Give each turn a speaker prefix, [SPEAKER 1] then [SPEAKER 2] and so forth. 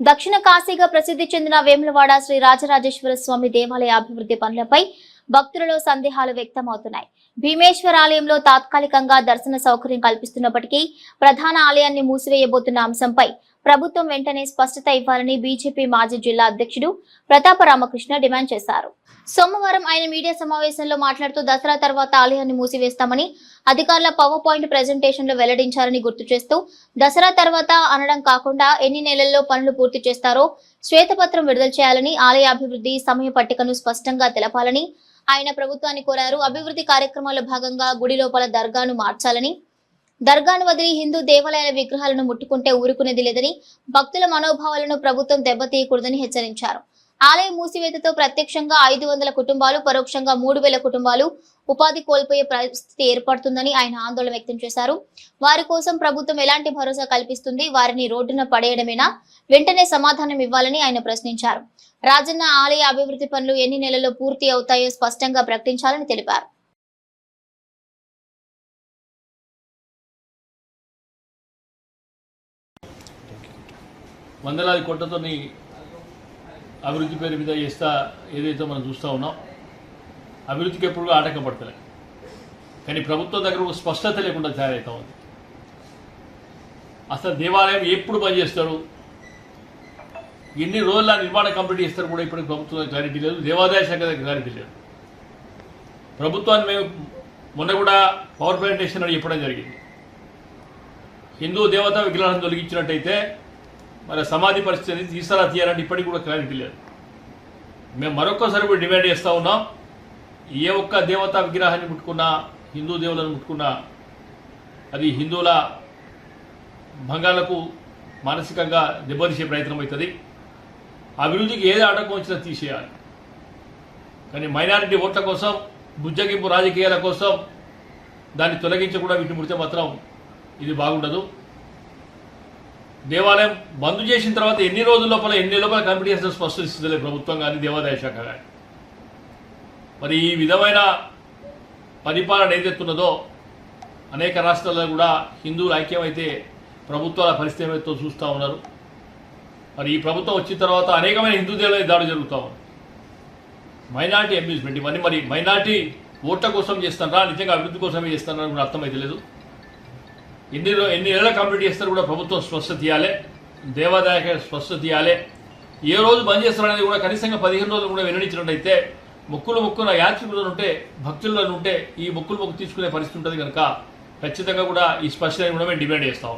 [SPEAKER 1] దక్షిణ కాశీగా ప్రసిద్ధి చెందిన వేములవాడ శ్రీ రాజరాజేశ్వర స్వామి దేవాలయ అభివృద్ధి పనులపై భక్తులలో సందేహాలు వ్యక్తమవుతున్నాయి. భీమేశ్వర ఆలయంలో తాత్కాలికంగా దర్శన సౌకర్యం కల్పిస్తున్నప్పటికీ ప్రధాన ఆలయాన్ని మూసివేయబోతున్న అంశంపై ప్రభుత్వం వెంటనే స్పష్టత ఇవ్వాలని బీజేపీ మాజీ జిల్లా అధ్యక్షుడు ప్రతాప రామకృష్ణ డిమాండ్ చేశారు. సోమవారం ఆయన మీడియా సమావేశంలో మాట్లాడుతూ దసరా తర్వాత ఆలయాన్ని మూసివేస్తామని అధికారుల పవర్ పాయింట్ ప్రెజెంటేషన్లో వెల్లడించారని గుర్తు చేస్తూ దసరా తర్వాత అనడం కాకుండా ఎన్ని నెలల్లో పనులు పూర్తి చేస్తారో శ్వేతపత్రం విడుదల చేయాలని ఆలయ అభివృద్ధి సమయ పట్టికను స్పష్టంగా తెలపాలని ఆయన ప్రభుత్వాన్ని కోరారు. అభివృద్ధి కార్యక్రమాల్లో భాగంగా గుడి లోపల దర్గాను మార్చాలని దర్గాను వదిలి హిందూ దేవాలయాల విగ్రహాలను ముట్టుకుంటే ఊరుకునేది లేదని భక్తుల మనోభావాలను ప్రభుత్వం దెబ్బతీయకూడదని హెచ్చరించారు. ఆలయ మూసివేతతో ప్రత్యక్షంగా ఐదు వందల కుటుంబాలు పరోక్షంగా మూడు వేల కుటుంబాలు ఉపాధి కోల్పోయే పరిస్థితి ఏర్పడుతుందని ఆయన ఆందోళన వ్యక్తం చేశారు. వారి కోసం ప్రభుత్వం ఎలాంటి భరోసా కల్పిస్తుంది? వారిని రోడ్డున పడేయడమేనా? వెంటనే సమాధానం ఇవ్వాలని ఆయన ప్రశ్నించారు. రాజన్న ఆలయ అభివృద్ధి పనులు ఎన్ని నెలల్లో పూర్తి అవుతాయో స్పష్టంగా ప్రకటించాలని తెలిపారు.
[SPEAKER 2] వందలాది కోట్లతో అభివృద్ధి పేరు మీద చేస్తా ఏదైతే మనం చూస్తూ ఉన్నాం అభివృద్ధికి ఎప్పుడు ఆటంకం పడతలే కానీ ప్రభుత్వం దగ్గర ఒక స్పష్టత లేకుండా తయారవుతా ఉంది. అసలు దేవాలయం ఎప్పుడు పనిచేస్తారు? ఎన్ని రోజుల నిర్మాణం కంప్లీట్ చేస్తారు కూడా ఇప్పటికి ప్రభుత్వం క్లారిటీ లేదు దేవాదాయ శాఖ దగ్గర క్లారిటీ లేదు. ప్రభుత్వాన్ని మేము మొన్న కూడా పవర్ ప్లాంటేషన్ అని చెప్పడం జరిగింది. హిందూ దేవతా విగ్రహాన్ని తొలగించినట్టయితే మరి సమాధి పరిస్థితిని తీసారా తీయాలంటే ఇప్పటికి కూడా క్లారిటీ లేదు. మేము మరొక్కసారి కూడా డిమాండ్ చేస్తూ ఉన్నాం. ఏ ఒక్క దేవతా విగ్రహాన్ని ముట్టుకున్నా హిందూ దేవులను ముట్టుకున్నా అది హిందువుల భంగాలకు మానసికంగా దెబ్బతీసే ప్రయత్నం అవుతుంది. అభివృద్ధికి ఏది ఆటంకం వచ్చినా తీసేయాలి. కానీ మైనారిటీ ఓట్ల కోసం బుజ్జగింపు రాజకీయాల కోసం దాన్ని తొలగించకుండా వీటిని ముడితే మాత్రం ఇది బాగుండదు. దేవాలయం బంద్ చేసిన తర్వాత ఎన్ని రోజుల లోపల ఎన్ని లోపల కమిటీ చేసిన స్పష్టత ఇస్తుంది ప్రభుత్వం కానీ దేవాదాయ శాఖ కానీ. మరి ఈ విధమైన పరిపాలన ఏదెత్తున్నదో అనేక రాష్ట్రాల్లో కూడా హిందువులు ఐక్యమైతే ప్రభుత్వాల పరిస్థితి ఏమైతే చూస్తూ ఉన్నారు. మరి ఈ ప్రభుత్వం వచ్చిన తర్వాత అనేకమైన హిందూ దేవాలయ దాడి జరుగుతూ ఉంది మైనార్టీ అబ్యూస్మెంట్ ఇవన్నీ మరి మైనార్టీ ఓట్ల కోసం చేస్తారా నిజంగా అభివృద్ధి కోసమే చేస్తారా కూడా అర్థమైతే లేదు ఎన్ని ఎన్ని నెలలు కంప్లీట్ చేస్తారు కూడా ప్రభుత్వం స్వస్థత ఇవ్వాలి దేవాదాయక స్వస్థత ఇవ్వాలి ఏ రోజు బంద్ చేస్తారు అనేది కూడా కనీసంగా పదిహేను రోజులు కూడా వెల్లడించినట్టయితే మొక్కులు మొక్కున యాత్రికులు ఉంటే భక్తులను ఉంటే ఈ మొక్కులు మొక్కు తీసుకునే పరిస్థితి ఉంటుంది కనుక ఖచ్చితంగా కూడా ఈ స్పష్టత కూడా మేము డిమాండ్ చేస్తాం